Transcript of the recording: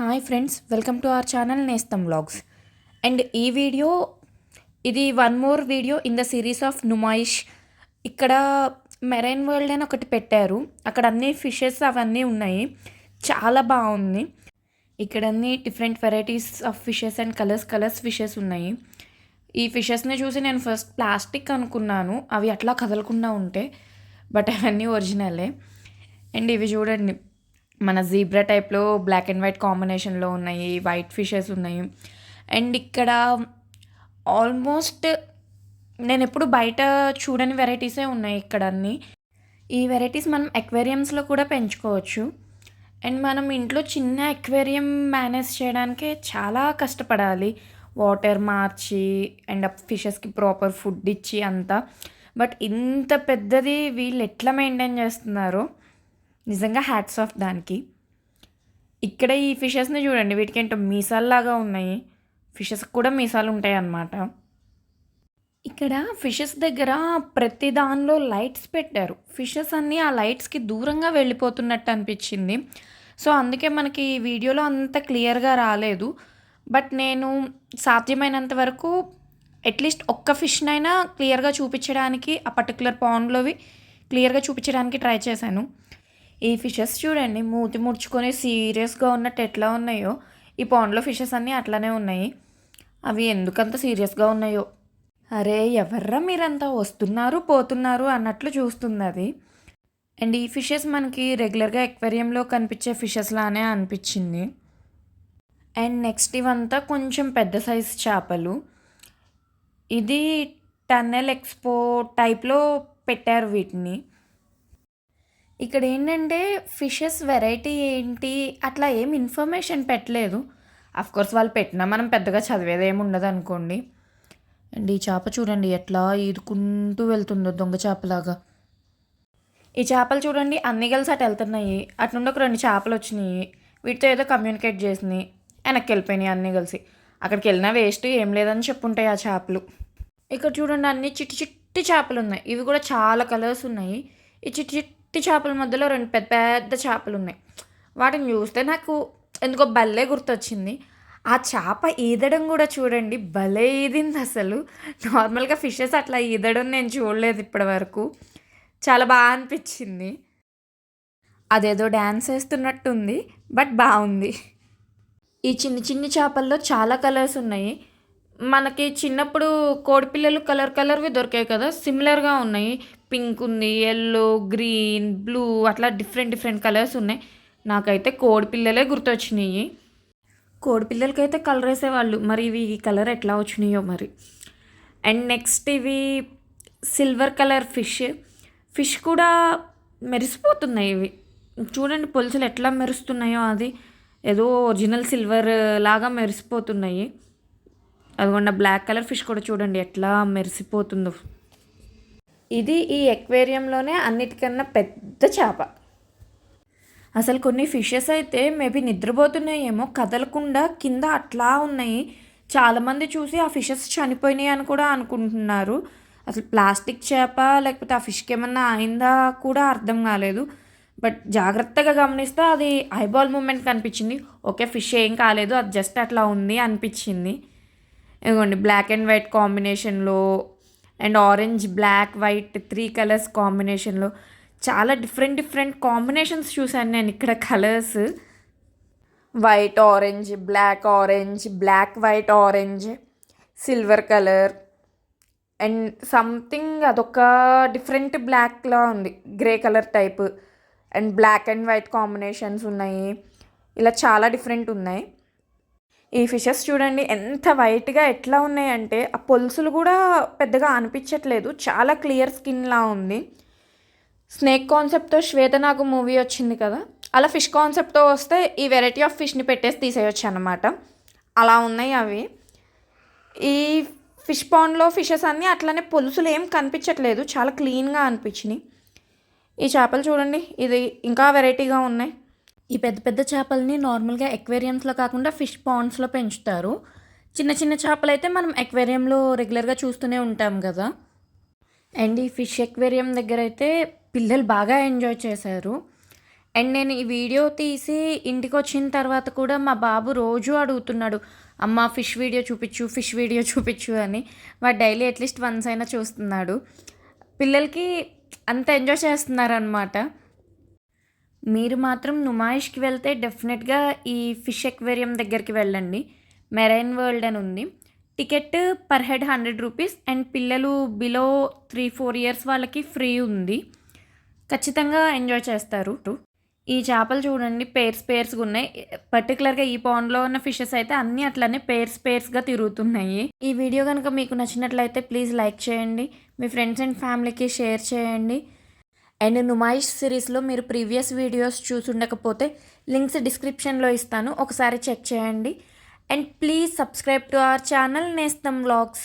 Hi friends welcome to our channel Nestham vlogs. And ఈ video ఇది one more video in the series of Numaish. ఇక్కడ marine world అని ఒకటి పెట్టారు. అక్కడ అన్ని ఫిషెస్ అవన్నీ ఉన్నాయి. చాలా బాగుంది. ఇక్కడ అన్ని different varieties of fishes and colours colours fishes ఉన్నాయి. ఈ ఫిషెస్ని చూసి నేను ఫస్ట్ ప్లాస్టిక్ అనుకున్నాను. అవి అట్లా కదలకుండా ఉంటే బట్ అవన్నీ ఒరిజినలే. అండ్ ఇవి చూడండి మన జీబ్రా టైప్లో బ్లాక్ అండ్ వైట్ కాంబినేషన్లో ఉన్నాయి వైట్ ఫిషెస్ ఉన్నాయి. అండ్ ఇక్కడ ఆల్మోస్ట్ నేను ఎప్పుడు బయట చూడని వెరైటీసే ఉన్నాయి ఇక్కడ అన్నీ. ఈ వెరైటీస్ మనం ఎక్వేరియమ్స్లో కూడా పెంచుకోవచ్చు. అండ్ మనం ఇంట్లో చిన్న ఎక్వేరియం మేనేజ్ చేయడానికే చాలా కష్టపడాలి. వాటర్ మార్చి అండ్ ఫిషెస్కి ప్రాపర్ ఫుడ్ ఇచ్చి అంతా. బట్ ఇంత పెద్దది వీళ్ళు ఎట్లా మెయింటైన్ చేస్తున్నారో? నిజంగా హ్యాట్స్ ఆఫ్ దానికి. ఇక్కడ ఈ ఫిషెస్ని చూడండి వీటికి ఏంటో మీసాల్లాగా ఉన్నాయి. ఫిషెస్ కూడా మీసాలు ఉంటాయి అన్నమాట ఇక్కడ ఫిషెస్ దగ్గర ప్రతి దానిలో లైట్స్ పెట్టారు. ఫిషెస్ అన్నీ ఆ లైట్స్కి దూరంగా వెళ్ళిపోతున్నట్టు అనిపించింది. సో అందుకే మనకి ఈ వీడియోలో అంత క్లియర్గా రాలేదు. బట్ నేను సాధ్యమైనంత వరకు అట్లీస్ట్ ఒక్క ఫిష్నైనా క్లియర్గా చూపించడానికి ఆ పర్టికులర్ పాండ్లోవి క్లియర్గా చూపించడానికి ట్రై చేశాను. ఈ ఫిషెస్ చూడండి మూతి ముడుచుకొని సీరియస్గా ఉన్నట్టు ఎట్లా ఉన్నాయో. ఈ పాండ్లో ఫిషెస్ అన్నీ అట్లానే ఉన్నాయి. అవి ఎందుకంత సీరియస్గా ఉన్నాయో? అరే ఎవర్రా మీరంతా వస్తున్నారు పోతున్నారు అన్నట్లు చూస్తుంది అది. అండ్ ఈ ఫిషెస్ మనకి రెగ్యులర్గా ఎక్వేరియంలో కనిపించే ఫిషెస్ లానే అనిపించింది. అండ్ నెక్స్ట్ ఇవంతా కొంచెం పెద్ద సైజ్ చేపలు. ఇది టన్నెల్ ఎక్స్పో టైప్లో పెట్టారు వీటిని. ఇక్కడ ఏంటంటే ఫిషెస్ వెరైటీ ఏంటి అట్లా ఏం ఇన్ఫర్మేషన్ పెట్టలేదు. కోర్స్ వాళ్ళు పెట్టినా మనం పెద్దగా చదివేది ఏమి ఉండదు అనుకోండి. అండ్ ఈ చేప చూడండి ఎట్లా ఈదుకుంటూ వెళ్తుందో దొంగ చేపలాగా. ఈ చేపలు చూడండి అన్ని కలిసి అటు వెళ్తున్నాయి. అటు నుండి ఒక రెండు చేపలు వచ్చినాయి. వీటితో ఏదో కమ్యూనికేట్ చేసినాయి. వెనక్కి వెళ్ళిపోయినాయి అన్నీ కలిసి. అక్కడికి వెళ్ళినా వేస్ట్ ఏం లేదని చెప్పుంటాయి ఆ చేపలు. ఇక్కడ చూడండి అన్ని చిట్టి చిట్టి చేపలు ఉన్నాయి. ఇవి కూడా చాలా కలర్స్ ఉన్నాయి. ఈ చిట్టి చిట్టి చేపల మధ్యలో రెండు పెద్ద పెద్ద చేపలు ఉన్నాయి. వాటిని చూస్తే నాకు ఎందుకో భలే గుర్తొచ్చింది. ఆ చేప ఈదడం కూడా చూడండి భలే ఈదింది అసలు. నార్మల్గా ఫిషెస్ అట్లా ఈదడం నేను చూడలేదు ఇప్పటి వరకు. చాలా బాగా అనిపించింది. అదేదో డ్యాన్స్ వేస్తున్నట్టుంది బట్ బాగుంది. ఈ చిన్ని చిన్ని చేపల్లో చాలా కలర్స్ ఉన్నాయి. మనకి చిన్నప్పుడు కోడిపిల్లలు కలర్ కలర్వి దొరికాయి కదా సిమిలర్గా ఉన్నాయి. పింక్ ఉంది ఎల్లో గ్రీన్ బ్లూ అట్లా డిఫరెంట్ డిఫరెంట్ కలర్స్ ఉన్నాయి. నాకైతే కోడిపిల్లలే గుర్తొచ్చినాయి. కోడిపిల్లలకైతే కలర్ వేసేవాళ్ళు. మరి ఇవి ఈ కలర్ ఎట్లా వచ్చినాయో మరి. అండ్ నెక్స్ట్ ఇవి సిల్వర్ కలర్ ఫిష్ ఫిష్ కూడా మెరిసిపోతున్నాయి ఇవి. చూడండి పొలుసులు ఎట్లా మెరుస్తున్నాయో అది. ఏదో ఒరిజినల్ సిల్వర్ లాగా మెరిసిపోతున్నాయి. అదిగొండ బ్లాక్ కలర్ ఫిష్ కూడా చూడండి ఎట్లా మెరిసిపోతుందో. ఇది ఈ ఎక్వేరియంలోనే అన్నిటికన్నా పెద్ద చేప. అసలు కొన్ని ఫిషెస్ అయితే మేబీ నిద్రపోతున్నాయేమో కదలకుండా కింద అట్లా ఉన్నాయి. చాలామంది చూసి ఆ ఫిషెస్ చనిపోయినాయి అని కూడా అనుకుంటున్నారు. అసలు ప్లాస్టిక్ చేప లేకపోతే ఆ ఫిష్కి ఏమన్నా అయిందా కూడా అర్థం కాలేదు. బట్ జాగ్రత్తగా గమనిస్తే అది ఐబాల్ మూమెంట్ కనిపించింది. ఓకే ఫిష్ ఏం కాలేదు అది జస్ట్ అట్లా ఉంది అనిపించింది. ఇదిగోండి బ్లాక్ అండ్ వైట్ కాంబినేషన్లో and orange black white three colours కాంబినేషన్లో చాలా డిఫరెంట్ డిఫరెంట్ కాంబినేషన్స్ చూశాను నేను ఇక్కడ colours. White orange black orange black white orange silver colour and something అదొక డిఫరెంట్ బ్లాక్లా ఉంది. Grey colour type and black and white combinations ఉన్నాయి. ఇలా చాలా డిఫరెంట్ ఉన్నాయి. ఈ ఫిషెస్ చూడండి ఎంత వైట్గా ఎట్లా ఉన్నాయంటే ఆ పొలుసులు కూడా పెద్దగా అనిపించట్లేదు. చాలా క్లియర్ స్కిన్లా ఉంది. స్నేక్ కాన్సెప్ట్తో శ్వేత నాకు మూవీ వచ్చింది కదా అలా ఫిష్ కాన్సెప్ట్తో వస్తే ఈ వెరైటీ ఆఫ్ ఫిష్ని పెట్టేసి తీసేయచ్చు అనమాట అలా ఉన్నాయి అవి. ఈ ఫిష్ పాండ్లో ఫిషెస్ అన్నీ అట్లనే పులుసులు ఏం కనిపించట్లేదు చాలా క్లీన్గా అనిపించినాయి. ఈ చేపలు చూడండి ఇది ఇంకా వెరైటీగా ఉన్నాయి. ఈ పెద్ద పెద్ద చేపల్ని నార్మల్గా ఎక్వేరియంస్లో కాకుండా ఫిష్ పాండ్స్లో పెంచుతారు. చిన్న చిన్న చేపలు అయితే మనం ఎక్వేరియంలో రెగ్యులర్గా చూస్తూనే ఉంటాం కదా. అండ్ ఈ ఫిష్ ఎక్వేరియం దగ్గర అయితే పిల్లలు బాగా ఎంజాయ్ చేశారు. అండ్ నేను ఈ వీడియో తీసి ఇంటికి వచ్చిన తర్వాత కూడా మా బాబు రోజు అడుగుతున్నాడు అమ్మ ఫిష్ వీడియో చూపించు ఫిష్ వీడియో చూపించు అని. వాడు డైలీ అట్లీస్ట్ వన్స్ అయినా చూస్తున్నాడు. పిల్లలకి అంత ఎంజాయ్ చేస్తున్నారనమాట మీరు మాత్రం నుమాయిష్కి వెళ్తే డెఫినెట్గా ఈ ఫిష్ ఎక్వేరియం దగ్గరికి వెళ్ళండి. మెరైన్ వరల్డ్ అని ఉంది. Ticket per head hundred rupees and పిల్లలు బిలో త్రీ ఫోర్ ఇయర్స్ వాళ్ళకి ఫ్రీ ఉంది. ఖచ్చితంగా ఎంజాయ్ చేస్తారు. ఈ చేపలు చూడండి పేర్స్ పేర్స్గా ఉన్నాయి. పర్టికులర్గా ఈ పాండ్లో ఉన్న ఫిషెస్ అయితే అన్నీ అట్లనే పేర్స్ పేర్స్గా తిరుగుతున్నాయి. ఈ వీడియో కనుక మీకు నచ్చినట్లయితే ప్లీజ్ లైక్ చేయండి. మీ ఫ్రెండ్స్ అండ్ ఫ్యామిలీకి షేర్ చేయండి. అండ్ నుమాయిష్ సిరీస్లో మీరు ప్రీవియస్ వీడియోస్ చూసుండకపోతే లింక్స్ డిస్క్రిప్షన్లో ఇస్తాను. ఒకసారి చెక్ చేయండి. And please subscribe to our channel Nestham vlogs.